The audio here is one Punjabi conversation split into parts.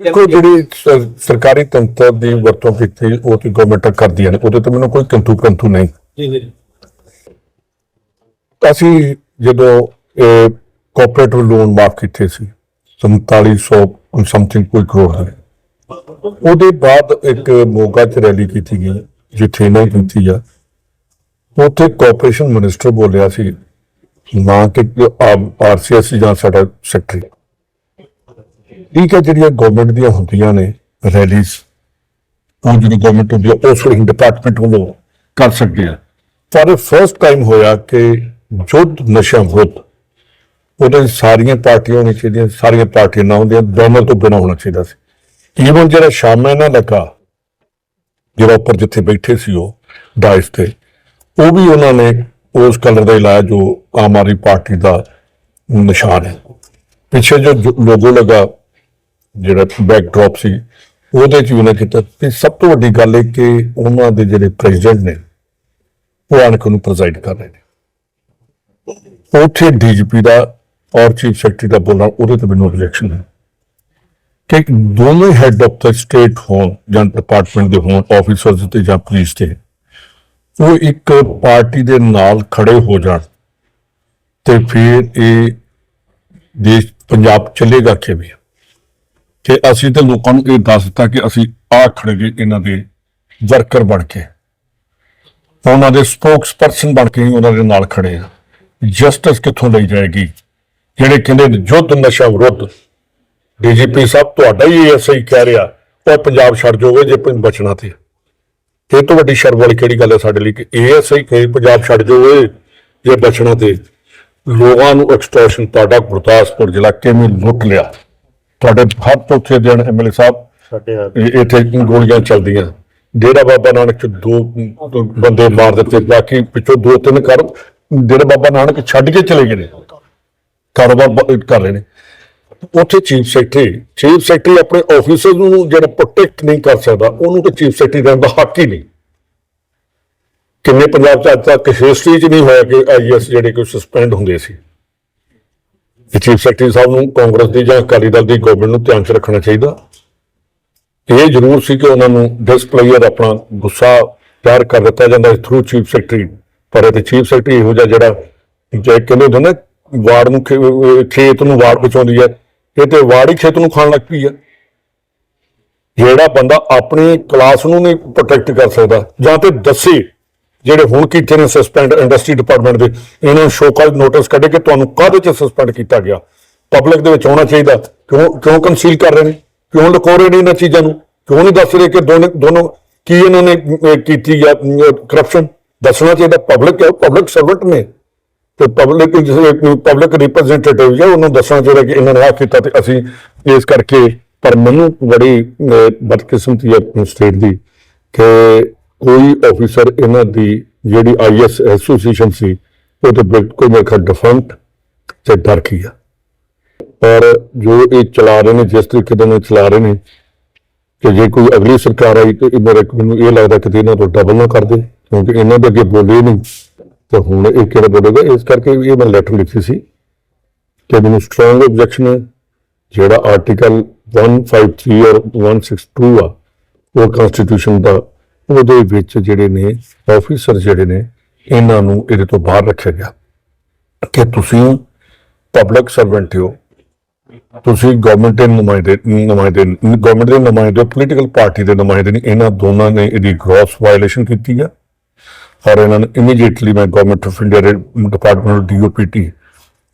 ਦੇਖੋ ਜਿਹੜੀ ਸ- ਸਰਕਾਰੀ ਤੰਤਰ ਦੀ ਵਰਤੋਂ ਕੀਤੀ ਉਹ ਤੇ ਗਵਰਨਮੈਂਟ ਕਰਦੀਆਂ ਨੇ ਉਹਦੇ ਤੇ ਮੈਨੂੰ ਕੋਈ ਕੰਤੂ ਕੰਤੂ ਨਹੀਂ। ਜੀ ਜੀ। ਅਸੀਂ ਜਦੋਂ ਇਹ ਕੋਆਪਰੇਟਿਵ ਲੋਨ ਮਾਫ ਕੀਤੇ ਸੀ 4700 ਸਮਥਿੰਗ ਕੋਈ ਕਰੋੜ ਦੇ ਉਹਦੇ ਬਾਅਦ ਇੱਕ ਮੋਗਾ ਚ ਰੈਲੀ ਕੀਤੀ ਗਈ ਜਿੱਥੇ ਇਹਨਾਂ ਨੇ ਕੀਤੀ ਆ ਉੱਥੇ ਕੋਆਪਰੇਸ਼ਨ ਮਿਨਿਸਟਰ ਬੋਲਿਆ ਸੀ ਨਾ ਕਿ ਆਰਸੀਐਸ ਜਾਂ ਸਾਡਾ ਸੈਕਟਰੀ ਠੀਕ ਹੈ, ਜਿਹੜੀਆਂ ਗਵਰਨਮੈਂਟ ਦੀਆਂ ਹੁੰਦੀਆਂ ਨੇ ਰੈਲੀਜ਼ ਉਹ ਜਿਹੜੀ ਗਵਰਨਮੈਂਟ ਹੁੰਦੀ ਹੈ ਉਸ ਵੇਲੇ ਡਿਪਾਰਟਮੈਂਟ ਵੱਲੋਂ ਕਰ ਸਕਦੇ ਆ। ਪਰ ਫਰਸਟ ਟਾਈਮ ਹੋਇਆ ਕਿ ਜੁੱਧ ਨਸ਼ਾ ਵਿਰੁੱਧ ਉਹਦੇ ਸਾਰੀਆਂ ਪਾਰਟੀਆਂ ਹੋਣੀਆਂ ਚਾਹੀਦੀਆਂ, ਸਾਰੀਆਂ ਪਾਰਟੀਆਂ ਨਾ ਹੁੰਦੀਆਂ, ਦੋਨਾਂ ਤੋਂ ਬਿਨਾਂ ਹੋਣਾ ਚਾਹੀਦਾ ਸੀ। ਈਵਨ ਜਿਹੜਾ ਸ਼ਾਮੇ ਨਾ ਲੱਗਾ, ਜਿਹੜਾ ਉੱਪਰ ਜਿੱਥੇ ਬੈਠੇ ਸੀ ਉਹ, ਡਾਇਸ ਤੇ, ਉਹ ਵੀ ਉਹਨਾਂ ਨੇ ਉਸ ਕਲਰ ਦਾ ਹੀ ਲਾਇਆ ਜੋ ਆਮ ਆਦਮੀ ਪਾਰਟੀ ਦਾ ਨਿਸ਼ਾਨ ਹੈ। ਪਿੱਛੇ ਜੋ ਲੋਗੋ ਲਗਾ ਜਿਹੜਾ ਬੈਕਡ੍ਰੌਪ ਸੀ, ਉਹਦੇ ਚ ਵੀ ਉਹਨੇ ਕੀਤਾ। ਤੇ ਸਭ ਤੋਂ ਵੱਡੀ ਗੱਲ ਇਹ ਕਿ ਉਹਨਾਂ ਦੇ ਜਿਹੜੇ ਪ੍ਰੈਜ਼ੀਡੈਂਟ ਨੇ, ਉਹ ਆਣਕ ਨੂੰ ਪ੍ਰੈਜ਼ਾਈਡ ਕਰ ਰਹੇ ਨੇ। ਉੱਥੇ ਡੀਜੀਪੀ ਦਾ ਔਰ ਚੀਫ ਸੈਕਟਰੀ ਦਾ ਬੋਲਣਾ, ਉਹਦੇ ਤੇ ਮੈਨੂੰ ਰਿਐਕਸ਼ਨ ਹੈ ਕਿ ਦੋਨੋਂ ਹੈਡ ਆਫ ਦਾ ਸਟੇਟ ਹੋਣ, ਜਾਂ ਡਿਪਾਰਟਮੈਂਟ ਦੇ ਹੋਣ ਆਫੀਸਰਸ ਤੇ ਜਾਂ ਪੁਲਿਸ ਤੇ, ਉਹ ਇੱਕ ਪਾਰਟੀ ਦੇ ਨਾਲ ਖੜੇ ਹੋ ਜਾਣ ਤੇ ਫਿਰ ਇਹ ਦੇਸ਼ ਪੰਜਾਬ ਚੱਲੇਗਾ ਕਿਵੇਂ? ਕਿ ਅਸੀਂ ਤੇ ਲੋਕਾਂ ਨੂੰ ਇਹ ਦੱਸ ਦਿੱਤਾ ਕਿ ਅਸੀਂ ਆ ਖੜੇ ਗਏ ਇਹਨਾਂ ਦੇ ਵਰਕਰ ਬਣ ਕੇ। ਉਹਨਾਂ ਦੇ ਸਪੋਕਸਪਰਸਨ ਬਣ ਕੇ ਹੀ ਉਹਨਾਂ ਦੇ ਨਾਲ ਖੜੇ ਆ। ਜਸਟਿਸ ਕਿੱਥੋਂ ਲਈ ਜਾਏਗੀ? ਜਿਹੜੇ ਕਹਿੰਦੇ ਨੇ ਯੁੱਧ ਨਸ਼ਾ ਵਿਰੁੱਧ। ਡੀਜੀਪੀ ਸਾਹਿਬ, ਤੁਹਾਡਾ ਹੀ ਐਸਆਈ ਕਹਿ ਰਿਹਾ, ਉਹ ਪੰਜਾਬ ਛੱਡ ਜਾਓਗੇ ਜੇ ਕੋਈ ਬਚਣਾ ਤੇ। ਇਹ ਤੋਂ ਵੱਡੀ ਸ਼ਰਮ ਵਾਲੀ ਕਿਹੜੀ ਗੱਲ ਹੈ ਸਾਡੇ ਲਈ ਕਿ ਐਸਆਈ ਕਹੇ ਪੰਜਾਬ ਛੱਡ ਜਾਓਗੇ ਜੇ ਬਚਣਾ ਤੇ। ਲੋਕਾਂ ਨੂੰ ਐਕਸਟੋਰਸ਼ਨ ਤੁਹਾਡਾ ਗੁਰਦਾਸਪੁਰ ਜ਼ਿਲ੍ਹਾ ਕਿਵੇਂ ਲੁੱਟ ਲਿਆ? ਤੁਹਾਡੇ ਹਰ ਚੌਥੇ ਦਿਨ ਐਮਐਲਏ ਸਾਹਿਬ ਸਾਡੇ ਇੱਥੇ ਗੋਲੀਆਂ ਚੱਲਦੀਆਂ। ਡੇਰਾ ਬਾਬਾ ਨਾਨਕ ਚ ਦੋ ਬੰਦੇ ਮਾਰ ਦਿੱਤੇ ਬਾਕੀ ਪਿੱਛੋਂ ਦੋ ਤਿੰਨ ਕਰ ਡੇਰਾ ਬਾਬਾ ਨਾਨਕ ਛੱਡ ਕੇ ਚਲੇ ਗਏ ਨੇ। ਕਾਰੋਬਾਰ ਕਰ ਰਹੇ ਨੇ। ਉੱਥੇ ਚੀਫ ਸੈਕਟਰੀ ਚੀਫ ਸੈਕਟਰੀ ਆਪਣੇ ਆਫੀਸਰ ਨੂੰ ਜਿਹੜਾ ਪ੍ਰੋਟੈਕਟ ਨਹੀਂ ਕਰ ਸਕਦਾ ਉਹਨੂੰ ਤਾਂ ਚੀਫ ਸੈਕਟਰੀ ਦਾ ਹੱਕ ਹੀ ਨਹੀਂ। ਕਿੰਨੇ ਪੰਜਾਬ ਚ ਅੱਜ ਤੱਕ ਹਿਸਟਰੀ ਚ ਨਹੀਂ ਹੋਇਆ ਕਿ ਆਈਐਸ ਜਿਹੜੇ ਕੋਈ ਸਸਪੈਂਡ ਹੁੰਦੇ ਸੀ। ਚੀਫ ਸੈਕਟਰੀ ਸਾਹਿਬ ਨੂੰ ਕਾਂਗਰਸ ਦੀ ਜਾਂ ਅਕਾਲੀ ਦਲ ਦੀ ਗਵਰਨਮੈਂਟ ਨੂੰ ਧਿਆਨ 'ਚ ਰੱਖਣਾ ਚਾਹੀਦਾ। ਇਹ ਜ਼ਰੂਰ ਸੀ ਕਿ ਉਹਨਾਂ ਨੂੰ ਡਿਸਪਲੇਅਰ ਆਪਣਾ ਗੁੱਸਾ ਪਿਆਰ ਕਰ ਦਿੱਤਾ ਜਾਂਦਾ ਥਰੂ ਚੀਫ ਸੈਕਟਰੀ। ਪਰ ਇਹ ਤੇ ਚੀਫ ਸੈਕਟਰੀ ਇਹੋ ਜਿਹਾ ਜਿਹੜਾ ਜੇ ਕਹਿੰਦੇ ਹੁੰਦੇ ਨਾ, ਵਾਰਡ ਨੂੰ ਖੇਤ ਨੂੰ ਵਾਰਡ ਬਚਾਉਂਦੀ ਹੈ। ਇਹ ਤੇ ਵਾਰਡ ਹੀ ਖੇਤ ਨੂੰ ਖਾਣ ਲੱਗ ਪਈ ਹੈ। ਜਿਹੜਾ ਬੰਦਾ ਆਪਣੀ ਕਲਾਸ ਨੂੰ ਨਹੀਂ ਪ੍ਰੋਟੈਕਟ ਕਰ ਸਕਦਾ ਜਾਂ ਤੇ ਦੱਸੇ ਜਿਹੜੇ ਹੁਣ ਕੀਤੇ ਨੇ ਸਸਪੈਂਡ ਇੰਡਸਟਰੀ ਡਿਪਾਰਟਮੈਂਟ ਦੇ, ਇਹਨਾਂ ਨੂੰ ਸ਼ੋਕਾਜ਼ ਨੋਟਿਸ ਕੱਢੇ ਕਿ ਤੁਹਾਨੂੰ ਕਾਹਦੇ ਚ ਸਸਪੈਂਡ ਕੀਤਾ ਗਿਆ? ਪਬਲਿਕ ਦੇ ਵਿੱਚ ਹੋਣਾ ਚਾਹੀਦਾ। ਕਿਉਂ ਕਿਉਂ ਕੰਸੀਲ ਕਰ ਰਹੇ ਨੇ? ਕਿਉਂ ਲੁਕੋ ਰਹੇ ਨੇ ਇਹਨਾਂ ਚੀਜ਼ਾਂ ਨੂੰ? ਕਿਉਂ ਨਹੀਂ ਦੱਸ ਰਹੇ ਕਿ ਦੋਨੋਂ ਦੋਨੋਂ ਕੀ ਇਹਨਾਂ ਨੇ ਕੀਤੀ ਹੈ ਕਰਪਸ਼ਨ ਦੱਸਣਾ ਚਾਹੀਦਾ। ਪਬਲਿਕ ਹੈ ਪਬਲਿਕ ਸਰਵੈਂਟ ਨੇ। ਤੇ ਪਬਲਿਕ ਪਬਲਿਕ ਰਿਪਰੈਜ਼ੈਂਟੇਟਿਵ ਹੈ ਉਹਨੂੰ ਦੱਸਣਾ ਚਾਹੀਦਾ ਕਿ ਇਹਨਾਂ ਨੇ ਆਹ ਕੀਤਾ ਤੇ ਅਸੀਂ ਇਸ ਕਰਕੇ, ਪਰ ਮੈਨੂੰ ਬੜੀ ਬਦਕਿਸਮਤੀ ਹੈ ਸਟੇਟ ਦੀ ਕਿ ਕੋਈ ਆਫੀਸਰ ਇਹਨਾਂ ਦੀ ਜਿਹੜੀ ਆਈਐਸ ਐਸੋਸੀਏਸ਼ਨ ਸੀ, ਉਹ ਤੇ ਬਿਲਕੁਲ ਮੇਰੇ ਖਿਆਲ ਡਿਫਰੈਂਟ ਤੇ ਡਰ ਕੀ ਆ। ਪਰ ਜੋ ਇਹ ਚਲਾ ਰਹੇ ਨੇ, ਜਿਸ ਤਰੀਕੇ ਦੇ ਨਾਲ ਚਲਾ ਰਹੇ ਨੇ ਕਿ ਜੇ ਕੋਈ ਅਗਲੀ ਸਰਕਾਰ ਆਈ ਤੇ ਮੇਰੇ ਮੈਨੂੰ ਇਹ ਲੱਗਦਾ ਕਿ ਇਹਨਾਂ ਤੋਂ ਡਬਲ ਨਾ ਕਰ ਦੇ, ਕਿਉਂਕਿ ਇਹਨਾਂ ਦੇ ਅੱਗੇ ਬੋਲੇ ਨਹੀਂ। ਤੇ ਹੁਣ ਇਹ ਕਿਹੜਾ ਬੋਲੇਗਾ? ਇਸ ਕਰਕੇ ਇਹ ਮੈਂ ਲੈਟਰ ਲਿਖੀ ਸੀ ਕਿ ਮੈਨੂੰ ਸਟਰੋਂਗ ਆਬਜੈਕਸ਼ਨ ਹੈ। ਜਿਹੜਾ ਆਰਟੀਕਲ 153 ਔਰ 162 ਆ, ਉਹ ਕਨਸਟੀਟਿਊਸ਼ਨ ਦਾ ਉਹਦੇ ਵਿੱਚ ਜਿਹੜੇ ਨੇ ਆਫੀਸਰ ਜਿਹੜੇ ਨੇ, ਇਹਨਾਂ ਨੂੰ ਇਹਦੇ ਤੋਂ ਬਾਹਰ ਰੱਖਿਆ ਗਿਆ। ਕਿ ਤੁਸੀਂ ਪਬਲਿਕ ਸਰਵੈਂਟ ਹੋ। ਤੁਸੀਂ ਗਵਰਨਮੈਂਟ ਦੇ ਨੁਮਾਇੰਦੇ ਨੁਮਾਇੰਦੇ ਗਵਰਨਮੈਂਟ ਦੇ ਨੁਮਾਇੰਦੇ ਪੋਲੀਟੀਕਲ ਪਾਰਟੀ ਦੇ ਨੁਮਾਇੰਦੇ ਨੇ ਇਹਨਾਂ ਦੋਨਾਂ ਨੇ ਇਹਦੀ ਗ੍ਰੋਸ ਵਾਇਲੇਸ਼ਨ ਕੀਤੀ ਆ। ਔਰ ਇਹਨਾਂ ਨੂੰ ਇਮੀਡੀਏਟਲੀ ਮੈਂ ਗਵਰਨਮੈਂਟ ਆਫ ਇੰਡੀਆ ਦੇ ਡਿਪਾਰਟਮੈਂਟ ਡੀਓਪੀਟੀ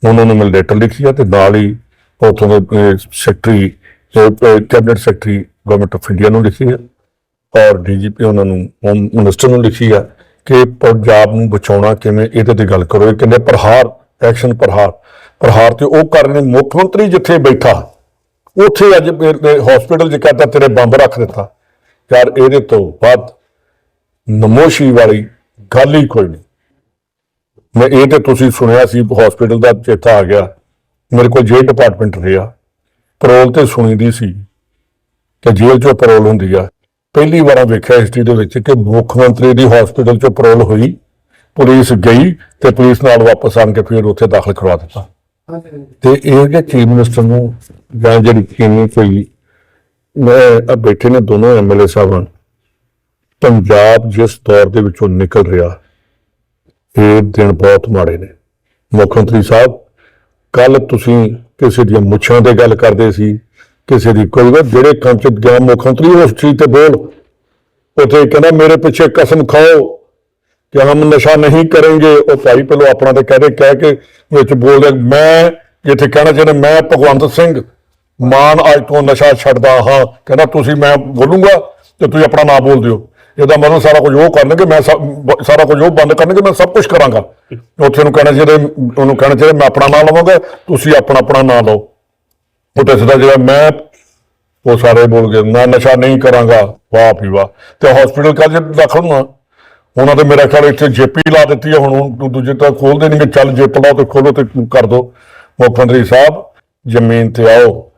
ਉਹਨਾਂ ਨੂੰ ਮੈਂ ਲੈਟਰ ਲਿਖੀ ਹੈ ਤੇ ਨਾਲ ਹੀ ਉਥੋਂ ਦੇ secretary cabinet secretary government of India ਨੂੰ ਲਿਖੀ ਹੈ ਔਰ ਡੀਜੀਪੀ ਉਹਨਾਂ ਨੂੰ ਹੋਮ ਮਿਨਿਸਟਰ ਨੂੰ ਲਿਖੀ ਆ ਕਿ ਪੰਜਾਬ ਨੂੰ ਬਚਾਉਣਾ ਕਿਵੇਂ, ਇਹਦੇ ਤੇ ਗੱਲ ਕਰੋ। ਇਹ ਕਹਿੰਦੇ ਪ੍ਰਹਾਰ, ਐਕਸ਼ਨ ਪ੍ਰਹਾਰ। ਪ੍ਰਹਾਰ ਤੇ ਉਹ ਕਰ ਰਹੇ ਮੁੱਖ ਮੰਤਰੀ ਜਿੱਥੇ ਬੈਠਾ, ਉੱਥੇ ਅੱਜ ਹਸਪੀਟਲ 'ਚ ਕਹਤਾ ਤੇਰੇ ਬੰਬ ਰੱਖ ਦਿੱਤਾ। ਯਾਰ ਇਹਦੇ ਤੋਂ ਬਾਅਦ ਨਮੋਸ਼ੀ ਵਾਲੀ ਗੱਲ ਹੀ ਕੋਈ ਨਹੀਂ। ਮੈਂ ਇਹ ਤੇ ਤੁਸੀਂ ਸੁਣਿਆ ਸੀ ਹਸਪੀਟਲ ਦਾ ਚੇਤਾ ਆ ਗਿਆ। ਮੇਰੇ ਕੋਲ ਜੇਲ੍ਹ ਡਿਪਾਰਟਮੈਂਟ ਰਿਹਾ। ਪਰੋਲ ਤੇ ਸੁਣੀਦੀ ਸੀ ਕਿ ਜੇਲ੍ਹ 'ਚੋਂ ਪਰੋਲ ਹੁੰਦੀ ਆ। ਪਹਿਲੀ ਵਾਰ ਵੇਖਿਆ ਹਿਸਟਰੀ ਦੇ ਵਿੱਚ ਕਿ ਮੁੱਖ ਮੰਤਰੀ ਦੀ ਹਸਪੀਟਲ 'ਚ ਪਰੋਲ ਹੋਈ, ਪੁਲਿਸ ਗਈ ਤੇ ਪੁਲਿਸ ਨਾਲ ਵਾਪਸ ਆਣ ਕੇ ਫਿਰ ਉੱਥੇ ਦਾਖਲ ਕਰਵਾ ਦਿੱਤਾ। ਤੇ ਇਹ ਕਿ ਚੀਫ ਮਿਨਿਸਟਰ ਨੂੰ ਜਾਂ ਜਿਹੜੀ ਕਿੰਨੀ ਕੋਈ ਮੈਂ ਬੈਠੇ ਨੇ ਦੋਨੋਂ ਐਮਐਲਏ ਸਾਹਿਬਾਨ ਪੰਜਾਬ ਜਿਸ ਦੌਰ ਦੇ ਵਿੱਚੋਂ ਨਿਕਲ ਰਿਹਾ, ਇਹ ਦਿਨ ਬਹੁਤ ਮਾੜੇ ਨੇ। ਮੁੱਖ ਮੰਤਰੀ ਸਾਹਿਬ ਕੱਲ ਤੁਸੀਂ ਕਿਸੇ ਦੀਆਂ ਮੁੱਛਾਂ ਤੇ ਗੱਲ ਕਰਦੇ ਸੀ ਕਿਸੇ ਦੀ ਕੋਈ ਗੱਲ ਜਿਹੜੇ ਕੰਮ ਚ ਗਿਆ ਮੁੱਖ ਮੰਤਰੀ ਉਸ ਚੀਜ਼ ਤੇ ਬੋਲ। ਉਥੇ ਕਹਿੰਦਾ, ਮੇਰੇ ਪਿੱਛੇ ਕਸਮ ਖਾਓ ਕਿ ਹਮ ਨਸ਼ਾ ਨਹੀਂ ਕरेंगे ਉਹ ਭਾਈ ਪਹਿਲਾਂ ਆਪਣਾ ਤੇ ਕਹਦੇ ਕਹਿ ਕੇ ਵਿੱਚ ਬੋਲਦੇ ਮੈਂ ਜਿੱਥੇ ਕਹਿਣਾ ਚਾਹੁੰਦਾ, ਮੈਂ ਭਗਵੰਤ ਸਿੰਘ ਮਾਨ ਅੱਜ ਤੋਂ ਨਸ਼ਾ ਛੱਡਦਾ ਹਾਂ। ਕਹਿੰਦਾ, ਤੁਸੀਂ ਮੈਂ ਬੋਲੂੰਗਾ ਤੇ ਤੁਸੀਂ ਆਪਣਾ ਨਾਂ ਬੋਲ ਦਿਓ। ਇਹਦਾ ਮਤਲਬ ਸਾਰਾ ਕੁਝ ਉਹ ਕਰਨਗੇ, ਮੈਂ ਸਭ- ਸਾਰਾ ਕੁਝ ਉਹ ਬੰਦ ਕਰਨਗੇ, ਮੈਂ ਸਭ ਕੁਝ ਕਰਾਂਗਾ। ਉੱਥੇ ਨੂੰ ਕਹਿਣਾ ਚਾਹੀਦਾ, ਉਹਨੂੰ ਕਹਿਣਾ ਚਾਹੀਦਾ, ਮੈਂ ਆਪਣਾ ਨਾਂ ਲਵਾਂਗਾ, ਤੁਸੀਂ ਆਪਣਾ ਆਪਣਾ ਨਾਂ ਲਓ। ਉਹ ਤੇ ਸਿੱਧਾ ਜਿਹੜਾ ਮੈਂ ਉਹ ਸਾਰੇ ਬੋਲ ਗਏ ਮੈਂ ਨਸ਼ਾ ਨਹੀਂ ਕਰਾਂਗਾ ਵਾਹ ਵੀ ਵਾਹ। ਤੇ ਹਸਪੀਟਲ ਕੱਲ ਦਾਖਲ ਹੋਣਾ ਉਹਨਾਂ ਤੇ ਮੇਰਾ ਖਿਆਲ ਇੱਥੇ ਜੇਪੀ ਲਾ ਦਿੱਤੀ ਹੈ ਹੁਣ ਦੂਜੇ ਤਾਂ ਖੋਲਦੇ ਨਹੀਂ ਕਿ ਚੱਲ ਜੇਪ ਲਾਓ ਤੇ ਖੋਲੋ ਤੇ ਕਰ ਦੋ। ਮੁੱਖ ਮੰਤਰੀ ਸਾਹਿਬ ਜ਼ਮੀਨ ਤੇ ਆਓ।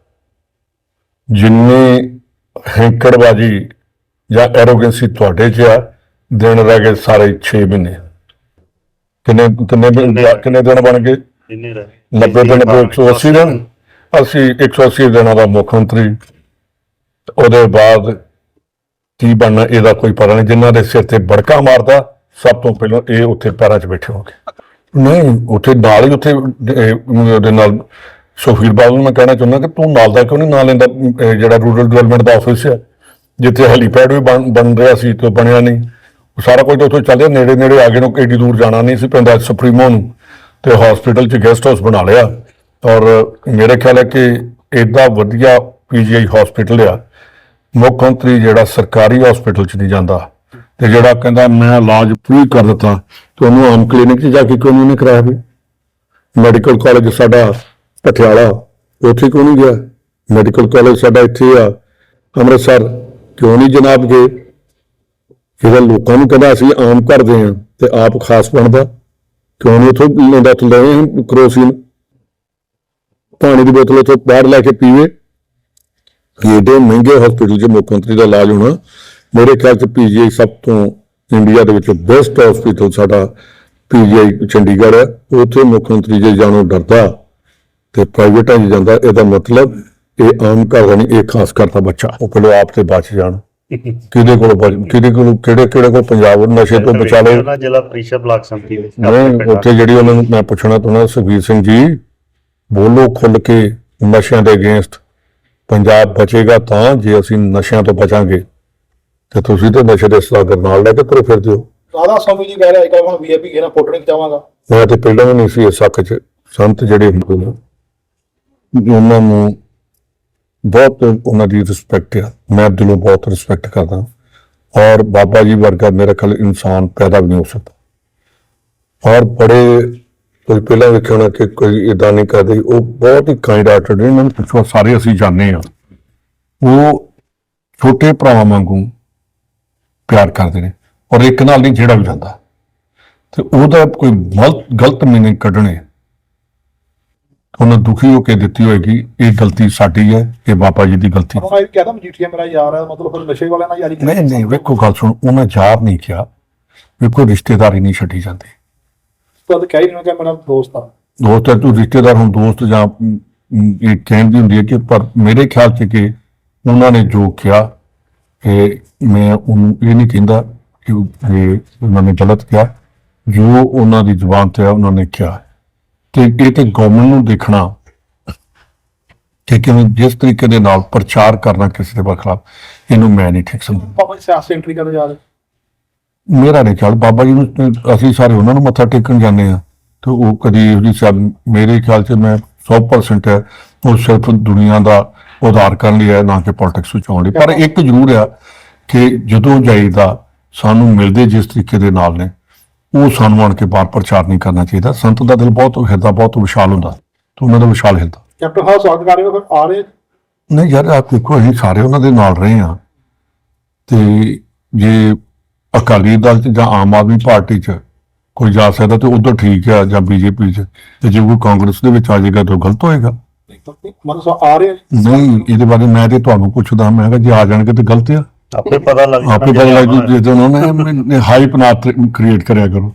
ਜਿੰਨੀ ਹੈਂਕੜਬਾਜੀ ਜਾਂ ਐਰੋਗੈਂਸੀ ਤੁਹਾਡੇ 'ਚ ਆ ਦਿਨ ਰਹਿ ਗਏ ਸਾਰੇ 6 ਮਹੀਨੇ। ਕਿੰਨੇ ਕਿੰਨੇ ਦਿਨ- ਕਿੰਨੇ ਦਿਨ ਬਣ ਗਏ? ਇੰਨੇ ਰਹੇ 90 ਦਿਨ ਤੋਂ 180 ਦਿਨ? ਅਸੀਂ 180 ਦਿਨਾਂ ਦਾ ਮੁੱਖ ਮੰਤਰੀ ਉਹਦੇ ਬਾਅਦ ਕੀ ਬਣਨਾ ਇਹਦਾ ਕੋਈ ਪਤਾ ਨਹੀਂ ਜਿਨ੍ਹਾਂ ਦੇ ਸਿਰ ਤੇ ਬੜਕਾ ਮਾਰਦਾ ਸਭ ਤੋਂ ਪਹਿਲਾਂ ਇਹ ਉੱਥੇ ਪੈਰਾਂ 'ਚ ਬੈਠੇ ਹੋਣਗੇ। ਨਹੀਂ ਉੱਥੇ ਨਾਲ ਹੀ ਉੱਥੇ ਇਹ, ਉਹਦੇ ਨਾਲ ਸੁਖਬੀਰ ਬਾਦਲ ਨੂੰ ਮੈਂ ਕਹਿਣਾ ਚਾਹੁੰਦਾ ਕਿ ਤੂੰ ਨਾਲ ਦਾ ਕਿਉਂ ਨਹੀਂ ਨਾਂ ਲੈਂਦਾ ਜਿਹੜਾ ਰੂਰਲ ਡਿਵੈਲਪਮੈਂਟ ਦਾ ਆਫਿਸ ਹੈ ਜਿੱਥੇ ਹੈਲੀਪੈਡ ਵੀ ਬਣ ਬਣ ਰਿਹਾ ਸੀ ਤੇ ਬਣਿਆ ਨਹੀਂ। ਸਾਰਾ ਕੁਝ ਤਾਂ ਉੱਥੇ ਚੱਲਿਆ ਨੇੜੇ ਨੇੜੇ ਆ ਗਏ ਨੂੰ ਏਡੀ ਦੂਰ ਜਾਣਾ ਨਹੀਂ ਸੀ ਪੈਂਦਾ ਸੁਪਰੀਮੋ ਨੂੰ ਤੇ ਹਸਪੀਟਲ 'ਚ ਗੈਸਟ ਹਾਊਸ ਬਣਾ ਲਿਆ। ਔਰ ਮੇਰੇ ਖਿਆਲ ਹੈ ਕਿ ਏਡਾ ਵਧੀਆ ਪੀਜੀਆਈ ਹਸਪੀਟਲ ਆ। ਮੁੱਖ ਮੰਤਰੀ ਜਿਹੜਾ ਸਰਕਾਰੀ ਹਸਪੀਟਲ 'ਚ ਨਹੀਂ ਜਾਂਦਾ ਤੇ ਜਿਹੜਾ ਕਹਿੰਦਾ ਮੈਂ ਇਲਾਜ ਫ੍ਰੀ ਕਰ ਦਿੱਤਾ, ਤੇ ਉਹਨੂੰ ਆਮ ਕਲੀਨਿਕ 'ਚ ਜਾ ਕੇ ਕਿਉਂ ਨਹੀਂ ਕਰਾਇਆ ਵੀ? ਮੈਡੀਕਲ ਕਾਲਜ ਸਾਡਾ ਪਟਿਆਲਾ, ਉੱਥੇ ਕਿਉਂ ਨਹੀਂ ਗਿਆ? ਮੈਡੀਕਲ ਕਾਲਜ ਸਾਡਾ ਇੱਥੇ ਆ, ਅੰਮ੍ਰਿਤਸਰ, ਕਿਉਂ ਨਹੀਂ ਜਨਾਬ ਗਏ? ਇਹਦਾ ਲੋਕਾਂ ਨੂੰ ਕਹਿੰਦਾ ਅਸੀਂ ਆਮ ਕਰਦੇ ਆ ਤੇ ਆਪ ਖਾਸ ਬਣਦਾ, ਕਿਉਂ ਨਹੀਂ ਉਥੋਂ ਲੈਂਦਾ ਤੋਂ ਲੈ ਕਰੋਸੀਨ? ਪਾਣੀ ਦੀ ਬੋਤਲ ਉਥੋਂ ਬਾਹਰ ਲੈ ਕੇ ਪੀਵੇ। ਏਡੇ ਮਹਿੰਗੇ ਹਸਪੀਟਲ 'ਚ ਮੁੱਖ ਮੰਤਰੀ ਦਾ ਇਲਾਜ ਹੋਣਾ ਮੇਰੇ ਖਿਆਲ 'ਚ ਪੀਜੀਆਈ ਸਭ ਤੋਂ ਇੰਡੀਆ ਦੇ ਵਿੱਚ ਬੈਸਟ ਹਸਪੀਟਲ ਸਾਡਾ ਪੀਜੀਆਈ ਚੰਡੀਗੜ੍ਹ ਹੈ। ਉੱਥੇ ਮੁੱਖ ਮੰਤਰੀ ਜੇ ਜਾਣੋ ਡਰਦਾ ਤੇ ਪ੍ਰਾਈਵੇਟਾਂ 'ਚ ਜਾਂਦਾ ਇਹਦਾ ਮਤਲਬ ਇਹ ਆਮ ਘਰ ਦਾ ਨਹੀਂ ਇਹ ਖਾਸ ਦਾ ਬੱਚਾ। ਉਹ ਪਹਿਲਾਂ ਆਪ ਤੇ ਬਚ ਜਾਣ। ਕਿਹਦੇ ਕੋਲ ਬਚ- ਕਿਹਦੇ ਕੋਲ ਕਿਹੜੇ ਕਿਹੜੇ ਕੋਲ ਪੰਜਾਬ ਨਸ਼ੇ ਤੋਂ ਬਚਾ ਉਹਨਾਂ ਜ਼ਿਲ੍ਹਾ ਪ੍ਰੀਸ਼ਦ ਬਲਾਕ ਸੰਮਤੀ ਵਿੱਚ। ਉੱਥੇ ਜਿਹੜੀ ਉਹਨਾਂ ਨੂੰ ਮੈਂ ਪੁੱਛਣਾ ਤੁਨਾ ਸੁਖਬੀਰ ਸਿੰਘ ਜੀ ਬੋਲੋ ਖੁੱਲ ਕੇ ਨਸ਼ਿਆਂ ਦੇ ਅਗੇਂਸਟ। ਪੰਜਾਬ ਬਚੇਗਾ ਤਾਂ ਜੇ ਅਸੀਂ ਨਸ਼ਿਆਂ ਤੋਂ ਬਚਾਂਗੇ। ਤੇ ਤੁਸੀਂ ਤੇ ਨਸ਼ੇ ਦੇ ਸਲਾਗਰ ਨਾਲ ਲੈ ਕੇ ਤੁਰੇ ਫਿਰਦੇ ਹੋ। ਰਾਧਾ ਸਵਾਮੀ ਜੀ ਕਹਿ ਰਿਹਾ ਅੱਜ ਕੱਲ੍ਹ ਹੁਣ ਵੀਆਈਪੀ ਘੇਰਾ ਫੋਟੋ ਨਹੀਂ ਖਿਚਾਵਾਂਗਾ ਮੈਂ ਤੇ ਪਹਿਲਾਂ ਵੀ ਨਹੀਂ ਸੀ ਇਸ ਹੱਕ 'ਚ। ਸੰਤ ਜਿਹੜੇ ਹੁੰਦੇ ਨੇ ਉਹਨਾਂ ਨੂੰ ਬਹੁਤ ਉਹਨਾਂ ਦੀ ਰਿਸਪੈਕਟ ਆ। ਮੈਂ ਦਿਲੋਂ ਬਹੁਤ ਰਿਸਪੈਕਟ ਕਰਦਾ। ਔਰ ਬਾਬਾ ਜੀ ਵਰਗਾ ਮੇਰਾ ਖਿਆਲ ਇਨਸਾਨ ਪੈਦਾ ਵੀ ਨਹੀਂ ਹੋ ਸਕਦਾ। ਔਰ ਬੜੇ ਕੋਈ ਪਹਿਲਾਂ ਵੇਖਿਆ ਹੋਣਾ ਕਿ ਕੋਈ ਇਦਾਂ ਨਹੀਂ ਕਰਦੇ ਉਹ ਬਹੁਤ ਹੀ ਕਾਈਂਡ ਹਾਰਟਡ ਨੇ ਇਹਨਾਂ ਨੂੰ ਪੁੱਛੋ ਸਾਰੇ ਅਸੀਂ ਜਾਣਦੇ ਆ। ਉਹ ਛੋਟੇ ਭਰਾਵਾਂ ਵਾਂਗੂ ਪਿਆਰ ਕਰਦੇ ਨੇ ਔਰ ਇੱਕ ਨਾਲ ਨਹੀਂ ਜਿਹੜਾ ਵੀ ਜਾਂਦਾ। ਤੇ ਉਹਦਾ ਕੋਈ ਗਲਤ ਗਲਤ ਮੀਨਿੰਗ ਕੱਢਣੇ। ਉਹਨਾਂ ਦੁਖੀ ਹੋ ਕੇ ਦਿੱਤੀ ਹੋਏਗੀ ਇਹ ਗਲਤੀ ਸਾਡੀ ਹੈ ਇਹ ਬਾਬਾ ਜੀ ਦੀ ਗਲਤੀ। ਕਹਿੰਦਾ ਮਜੀਠੀਆ ਮੇਰਾ ਯਾਰ ਹੈ ਮਤਲਬ ਫਿਰ ਨਸ਼ੇ ਵਾਲਿਆਂ ਨਾਲ ਯਾਰੀ ਨਹੀਂ ਨਹੀਂ ਵੇਖੋ ਗੱਲ ਸੁਣ ਉਹਨਾਂ ਜਾਬ ਨਹੀਂ ਕਿਹਾ। ਵੇਖੋ ਰਿਸ਼ਤੇਦਾਰੀ ਨਹੀਂ ਛੱਡੀ ਜਾਂਦੀ। ਤਾਂ ਕਹਿ ਹੀ ਨਹੀਂ ਕਿ ਮੇਰਾ ਦੋਸਤ ਆ। ਦੋਸਤ ਹੈ ਤੂੰ ਰਿਸ਼ਤੇਦਾਰ ਹੁਣ ਦੋਸਤ ਜਾਂ ਇਹ ਕਹਿੰਦੀ ਹੁੰਦੀ ਹੈ ਕਿ ਪਰ ਮੇਰੇ ਖਿਆਲ ਚ ਕਿ ਉਹਨਾਂ ਨੇ ਜੋ ਕਿਹਾ ਕਿ ਮੈਂ ਉਹਨੂੰ ਇਹ ਨਹੀਂ ਕਹਿੰਦਾ ਕਿ ਉਹਨਾਂ ਨੇ ਗਲਤ ਕਿਹਾ। ਜੋ ਉਹਨਾਂ ਦੀ ਜ਼ੁਬਾਨ ਤੇ ਆ ਉਹਨਾਂ ਨੇ ਕਿਹਾ। ਤੇ ਇਹ ਤੇ ਗਵਰਨਮੈਂਟ ਨੂੰ ਦੇਖਣਾ ਕਿ ਕਿਵੇਂ ਜਿਸ ਤਰੀਕੇ ਦੇ ਨਾਲ ਪ੍ਰਚਾਰ ਕਰਨਾ ਕਿਸੇ ਦੇ ਖਿਲਾਫ ਇਹਨੂੰ ਮੈਂ ਨਹੀਂ ਠੀਕ ਸਮਝਦਾ। ਪਾਪਾ ਸਿਆਸੀ ਐਂਟਰੀ ਕਰਨ ਜਾ ਰਹੇ। ਮੇਰਾ ਨਹੀਂ ਖਿਆਲ ਬਾਬਾ ਜੀ ਨੂੰ ਅਸੀਂ ਸਾਰੇ ਉਹਨਾਂ ਨੂੰ ਮੱਥਾ ਟੇਕਣ ਜਾਂਦੇ ਆ ਤੇ ਉਹ ਕਦੀ ਉਹਦੀ ਸ਼ਾਇਦ ਮੇਰੇ ਖਿਆਲ 'ਚ ਮੈਂ 100% ਹੈ ਉਹ ਸਿਰਫ ਦੁਨੀਆ ਦਾ ਉਧਾਰ ਕਰਨ ਲਈ ਹੈ ਨਾ ਕਿ ਪੋਲਿਟਿਕਸ ਵਿੱਚ ਆਉਣ ਲਈ। ਪਰ ਇੱਕ ਜ਼ਰੂਰ ਆ ਕਿ ਜਦੋਂ ਜਾਈਦਾ ਸਾਨੂੰ ਮਿਲਦੇ ਜਿਸ ਤਰੀਕੇ ਦੇ ਨਾਲ ਨੇ ਉਹ ਸਾਨੂੰ ਆਣ ਕੇ ਬਾਹਰ ਪ੍ਰਚਾਰ ਨਹੀਂ ਕਰਨਾ ਚਾਹੀਦਾ। ਸੰਤ ਦਾ ਦਿਲ ਬਹੁਤ ਹਿਰਦਾ ਬਹੁਤ ਵਿਸ਼ਾਲ ਹੁੰਦਾ। ਤੇ ਉਹਨਾਂ ਦਾ ਵਿਸ਼ਾਲ ਹਿਰਦਾ। ਕੈਪਟਨ ਹਾਊਸ ਸਵਾਗਤ ਕਰ ਰਹੇ ਹੋ ਆ ਰਹੇ ਨਹੀਂ ਯਾਰ ਆਪ ਦੇਖੋ ਅਸੀਂ ਸਾਰੇ ਉਹਨਾਂ ਦੇ ਨਾਲ ਰਹੇ ਆ ਤੇ ਜੇ ਅਕਾਲੀ ਦਲ ਚ ਜਾਂ ਆਮ ਆਦਮੀ ਪਾਰਟੀ ਚ ਕੋਈ ਜਾ ਸਕਦਾ ਤੇ ਉਧਰ ਠੀਕ ਆ ਜਾਂ ਬੀਜੇਪੀ ਚ। ਤੇ ਜੇ ਕੋਈ ਕਾਂਗਰਸ ਦੇ ਵਿੱਚ ਆ ਜਾਏਗਾ ਤਾਂ ਗਲਤ ਹੋਏਗਾ। ਸੋ ਆ ਰਹੇ। ਨਹੀਂ ਇਹਦੇ ਬਾਰੇ ਮੈਂ ਤੇ ਤੁਹਾਨੂੰ ਪੁੱਛਦਾ ਮੈਂ ਕਿਹਾ ਜੇ ਆ ਜਾਣਗੇ ਤੇ ਗਲਤ ਆ। ਆਪੇ ਪਤਾ ਲੱਗ ਆਪੇ ਪਤਾ ਲੱਗ ਜੂ ਜੇ ਉਹਨਾਂ ਨੇ ਹਾਈਪ ਨਾ ਕ੍ਰੀਏਟ ਕਰਿਆ ਕਰੋ।